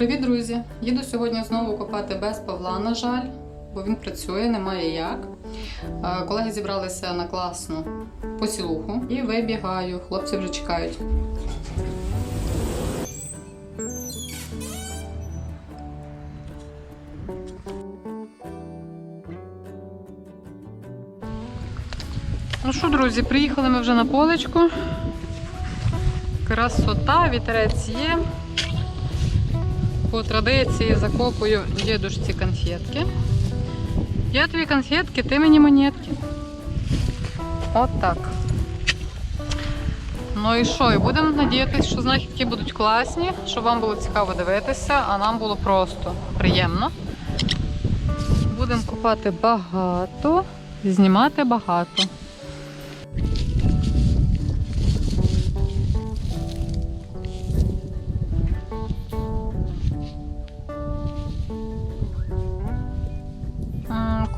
Привіт, друзі! Їду сьогодні знову копати без Павла, на жаль, бо він працює, немає як. Е, Колеги зібралися на класну поцілуху і вибігаю. Хлопці вже чекають. Ну що, друзі, приїхали ми вже на полечку. Красота, вітерець є. По традиції закопую дідушці конфетки. Я тобі конфетки, ти мені монетки. От так. Ну і що? І будемо надіятися, що знахідки будуть класні, щоб вам було цікаво дивитися, а нам було просто приємно. Будемо купати багато, знімати багато.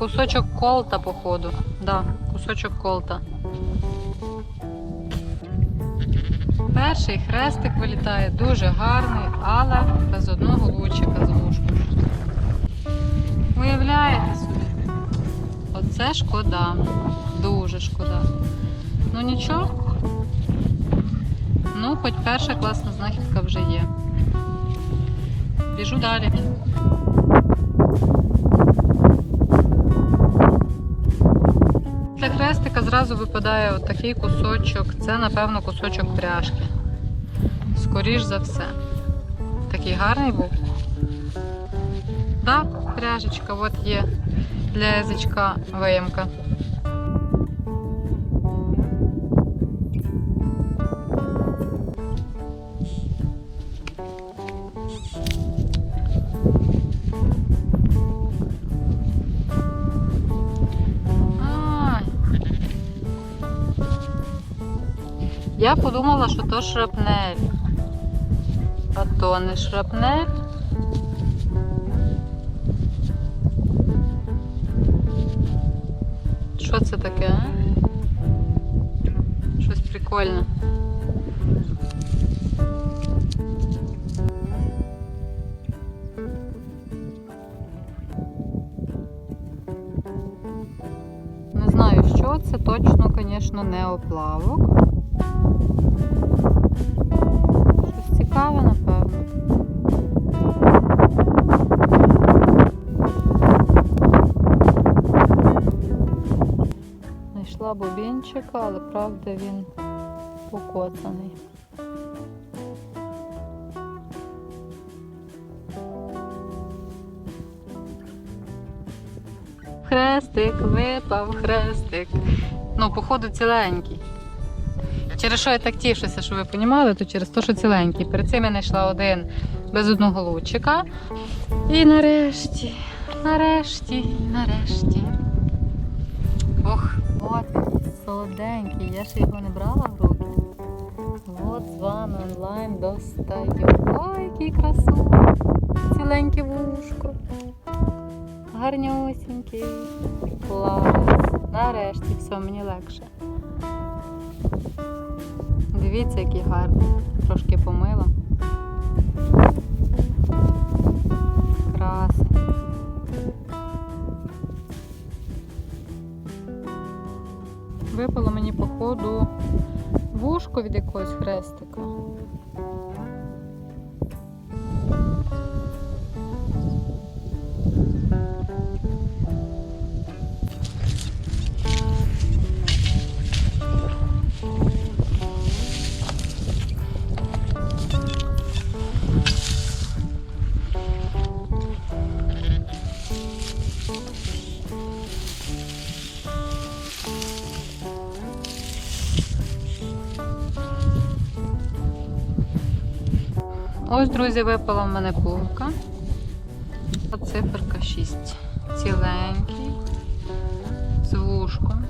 Кусочок колта, походу. Да, кусочок колта. Перший хрестик вилітає дуже гарний, але без одного лучика з вушком. Уявляєте собі? Оце шкода. Дуже шкода. Ну нічого. Ну, хоч перша класна знахідка вже є. Біжу далі. Для хрестика зразу випадає отакий кусочок. Це, напевно, кусочок пряжки. Скоріш за все. Такий гарний був. Да, пряжечка, от є для язичка виємка. Я подумала, що то шрапнель. А то не шрапнель. Що це таке? а? Щось прикольне. Не знаю, що це точно, звісно, не оплавок. Щось цікаве, напевно. Знайшла бубінчика, але правда він покоцаний. Хрестик, випав хрестик. Ну, походу, ціленький. Через що я так тішуся, що ви розуміли, то через те, що ціленький. Перед цим я знайшла один без одного лучика. І нарешті, нарешті, нарешті. Ох, от солоденький. Я ще його не брала в руки. От з вами онлайн достаю. Ой, який красу. Ціленьке вушко. Гарнюсінький. Клас. Нарешті все, мені легше. Дивіться, який гарний. Трошки помила. Краси. Випало мені, походу, вушко від якогось хрестика. Ось, друзі, випала в мене булка. Циферка 6. Ціленький. З вушком.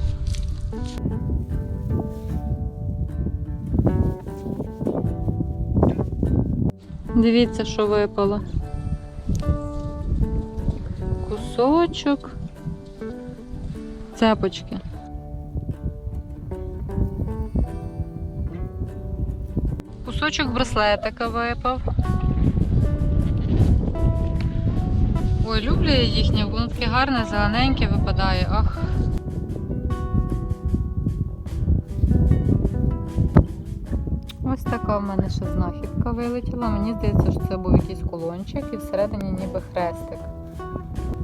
Дивіться, що випало. Кусочок цепочки. Кусочок браслетика випав. Ой, люблю я їхнє, воно таке гарне, зелененьке випадає. Ах. Ось така в мене ще знахідка вилетіла. Мені здається, що це був якийсь колончик і всередині ніби хрестик.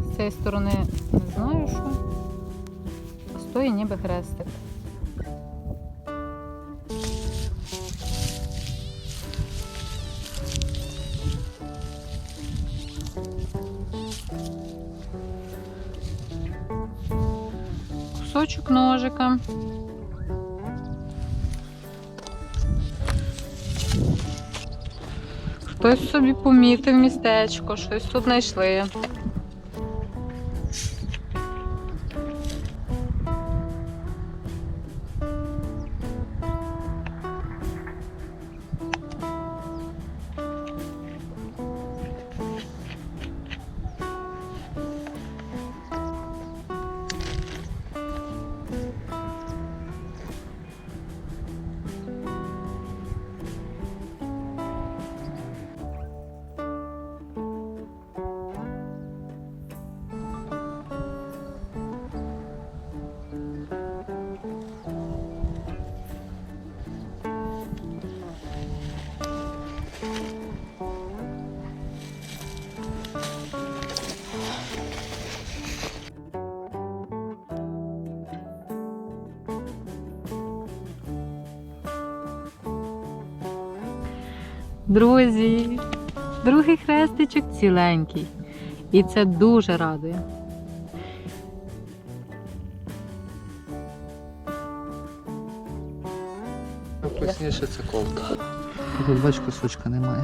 З цієї сторони не знаю що. З тої ніби хрестик. Кусочок ножика. Хтось собі помітив містечко, щось тут знайшли. Друзі, другий хрестичок ціленький. І це дуже радує. Вкусніше це ковка. Тут бач, кусочка немає.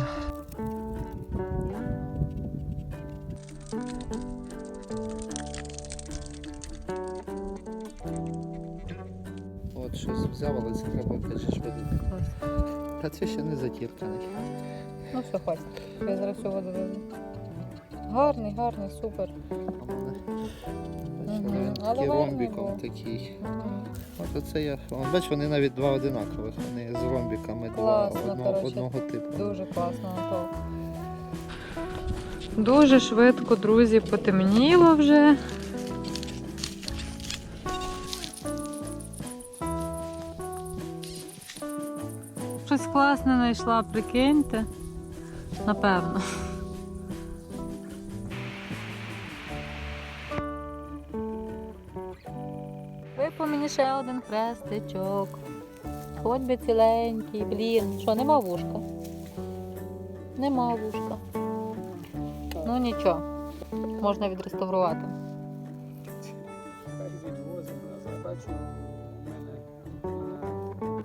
От щось взяв, але це треба же швидити. Та це ще не затірканий. Ну все, хватить. Я зараз всього доведу. Гарний, гарний, супер. Але такий гарний ромбіком був. такий. От оце я. От бач, вони навіть два одинакових, вони з ромбіками два Класно, одного, коротше. одного типу. Дуже класно то. Дуже швидко, друзі, потемніло вже. Класне знайшла, прикиньте. Напевно. Випав мені ще один хрестичок. Хоч би ціленький, блін. Що, нема вушка? Нема вушка. Ну нічого, можна відреставрувати.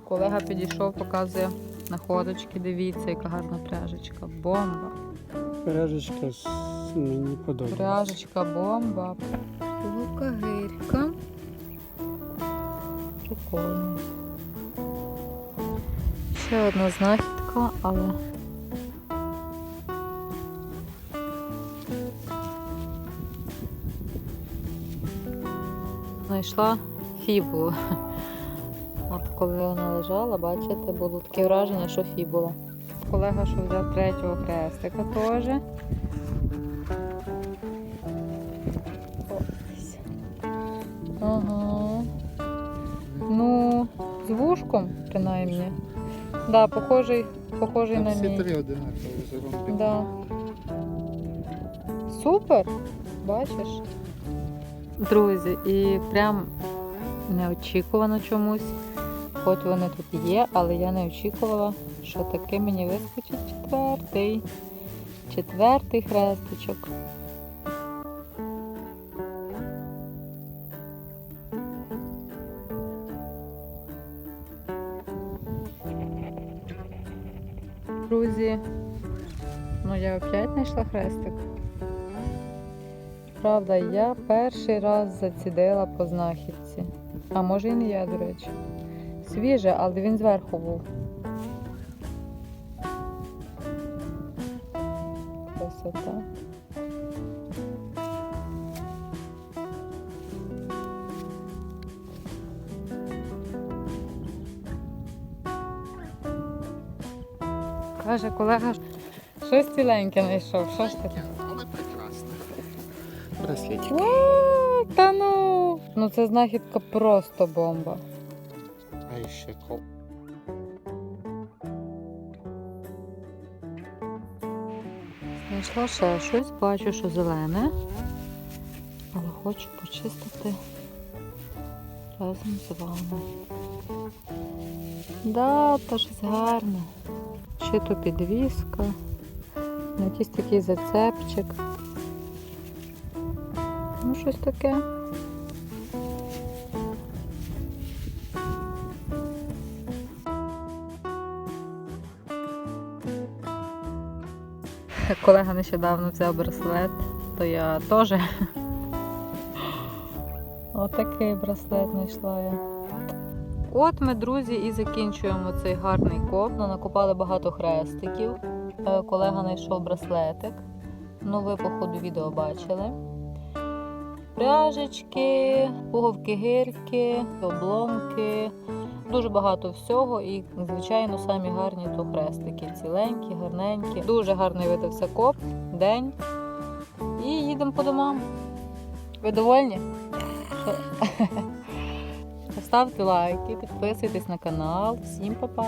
Колега підійшов, показує находочки. Дивіться, яка гарна пряжечка. Бомба. Пряжечка мені подобається. Пряжечка, бомба. Лука гирька. Прикольно. Ще одна знахідка, але. Знайшла фібулу. От коли вона лежала, бачите, було таке враження, що фібула. Колега, що взяв третього хрестика теж. Ага. Ну, з вушком, принаймні. Да, похожий, похожий Там на всі три одинакові. Да. Супер! Бачиш? Друзі, і прям неочікувано чомусь. Хоч вони тут є, але я не очікувала, що таки мені вискочить четвертий. Четвертий хрестичок. Друзі, ну я опять знайшла хрестик. Правда, я перший раз зацідила по знахідці. А може і не я, до речі. Свіже, але він зверху був. Красота. Каже колега, щось ціленьке знайшов. Що ж таке? Але прекрасно. летить. Та ну. Ну це знахідка просто бомба. А ще. Знайшла ще щось, бачу, що зелене. Але хочу почистити разом з вами. Да, та щось гарне. Чи то підвіска, якийсь такий зацепчик. Ну, щось таке. Колега нещодавно взяв браслет, то я теж. Отакий браслет знайшла я. От ми, друзі, і закінчуємо цей гарний коп. Ну, Накопали багато хрестиків. Е, Колега знайшов браслетик. Ну, ви по ходу відео бачили. Пряжечки, пуговки гирки, обломки. Дуже багато всього і, звичайно, самі гарні то хрестики. Ціленькі, гарненькі. Дуже гарний видався коп, день. І їдемо по домам. Ви довольні? Ставте лайки, підписуйтесь на канал. Всім па-па!